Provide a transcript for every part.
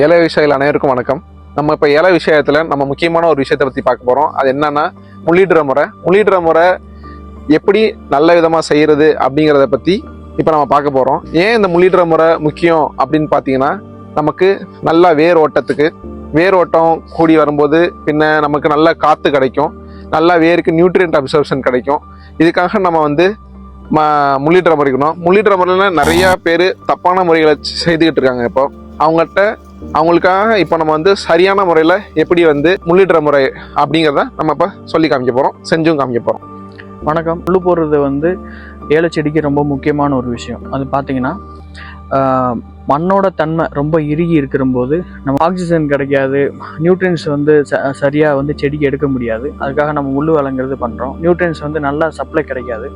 ஏழை விஷயங்கள் அனைவருக்கும் வணக்கம். நம்ம இப்போ ஏழை விஷயத்தில் நம்ம முக்கியமான ஒரு விஷயத்தை பற்றி பார்க்க போகிறோம் அது என்னன்னா முள்ளிடுற முறை. முள்ளிடுற முறை எப்படி நல்ல விதமாக செய்கிறது அப்படிங்கிறத பற்றி இப்போ நம்ம பார்க்க போகிறோம் ஏன் இந்த முள்ளிடுற முறை முக்கியம் அப்படின்னு பார்த்தீங்கன்னா நமக்கு நல்லா வேர் ஓட்டத்துக்கு வேர் ஓட்டம் கூடி வரும்போது பின்ன நமக்கு நல்ல காற்று கிடைக்கும். நல்லா வேருக்கு நியூட்ரியன்ட் அப்சர்ப்ஷன் கிடைக்கும். இதுக்காக நம்ம வந்து ம முள்ளிடுற முறைக்கணும் முள்ளிடுற முறையில் நிறையா பேர் தப்பான முறைகளை செய்துக்கிட்டு இருக்காங்க இப்போ. அவங்கள்ட்ட அவங்களுக்காக இப்போ நம்ம வந்து சரியான முறையில் எப்படி வந்து முள்ளிடுற முறை அப்படிங்கிறத நம்ம இப்போ சொல்லி காமிக்க போகிறோம் செஞ்சும் காமிக்க போகிறோம் வணக்கம். புல்லு போடுறது வந்து ஏல செடிக்கு ரொம்ப முக்கியமான ஒரு விஷயம். அது பார்த்தீங்கன்னா மண்ணோட தன்மை ரொம்ப இறுகி இருக்கிறபோது நம்ம ஆக்சிஜன் கிடைக்காது நியூட்ரியன்ஸ் வந்து ச சரியாக வந்து செடிக்கு எடுக்க முடியாது. அதுக்காக நம்ம முள் வளங்கிறது பண்ணுறோம் நியூட்ரியன்ஸ் வந்து நல்லா சப்ளை கிடைக்காது.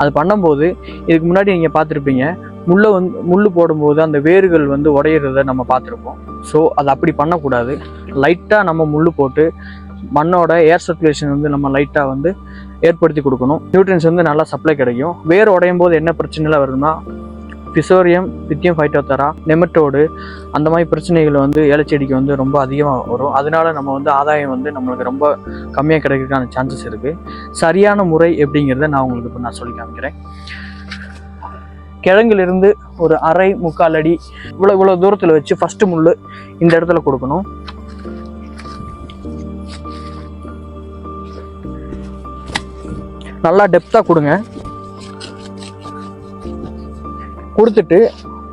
அது பண்ணும்போது இதுக்கு முன்னாடி நீங்கள் பார்த்துருப்பீங்க முள்ளை வந்து முள் போடும்போது அந்த வேர்கள் வந்து உடையிறத நம்ம பார்த்துருப்போம். ஸோ அது அப்படி பண்ணக்கூடாது. லைட்டாக நம்ம முள் போட்டு மண்ணோட ஏர் சர்க்குலேஷன் வந்து நம்ம லைட்டாக வந்து ஏற்படுத்தி கொடுக்கணும். நியூட்ரியன்ஸ் வந்து நல்லா சப்ளை கிடைக்கும். வேர் உடையும் போது என்ன பிரச்சனைலாம் வருதுன்னா பிசோரியம் பித்தியம் ஃபைட்டோத்தரா நெமட்டோடு அந்த மாதிரி பிரச்சனைகள் வந்து ஏலச்செடிக்கு வந்து ரொம்ப அதிகமாக வரும். அதனால நம்ம வந்து ஆதாயம் வந்து நம்மளுக்கு ரொம்ப கம்மியாக கிடைக்கிறதுக்கான சான்சஸ் இருக்குது சரியான முறை எப்படிங்கிறத நான் உங்களுக்கு இப்போ நான் சொல்லி காமிக்கிறேன். கிழங்குலேருந்து ஒரு அரை முக்கால் அடி இவ்வளோ இவ்வளோ தூரத்தில் வச்சு ஃபஸ்ட்டு முள் இந்த இடத்துல கொடுக்கணும். நல்லா டெப்த்தாக கொடுங்க. கொடுத்துட்டு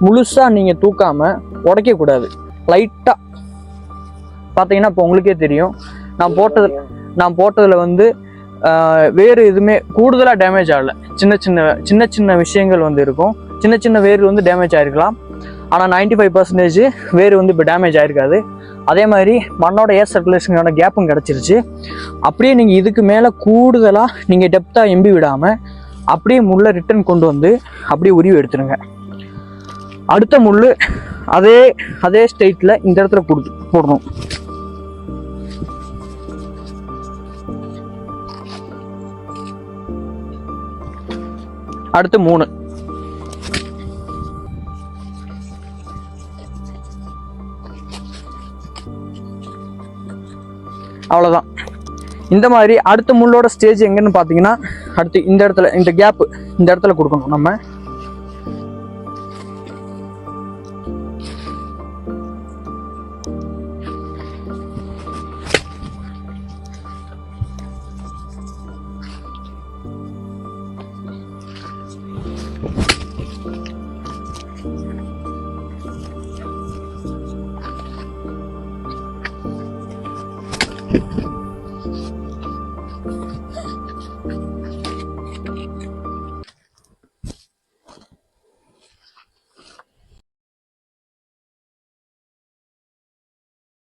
முழுசாக நீங்கள் தூக்காமல் உடைக்கக்கூடாது லைட்டாக பார்த்தீங்கன்னா இப்போ உங்களுக்கே தெரியும். நான் போட்டது நான் போட்டதில் வந்து வேறு எதுவுமே கூடுதலாக டேமேஜ் ஆகலை. சின்ன சின்ன சின்ன சின்ன விஷயங்கள் வந்து இருக்கும். சின்ன சின்ன வேர் வந்து டேமேஜ் ஆகிருக்கலாம் ஆனால் 95% ஃபைவ் பர்சன்டேஜ் வேர் வந்து இப்போ டேமேஜ் ஆகிருக்காது அதே மாதிரி மண்ணோட ஏர் சர்க்குலேஷனோட கேப்பும் கிடச்சிருச்சு. அப்படியே நீங்கள் இதுக்கு மேலே கூடுதலாக நீங்கள் டெப்த்தாக எம்பி விடாமல் அப்படியே முள்ளை ரிட்டர்ன் கொண்டு வந்து அப்படியே உரிவு எடுத்துருங்க. அடுத்த முள் அதே அதே ஸ்டேட்டில் இந்த இடத்துல போடு போடணும். அடுத்து மூணு. அவ்வளோதான் இந்த மாதிரி அடுத்த முள்ளோட ஸ்டேஜ் எங்கன்னு பார்த்தீங்கன்னா அடுத்து இந்த இடத்துல இந்த கேப் இந்த இடத்துல கொடுக்கணும் நம்ம.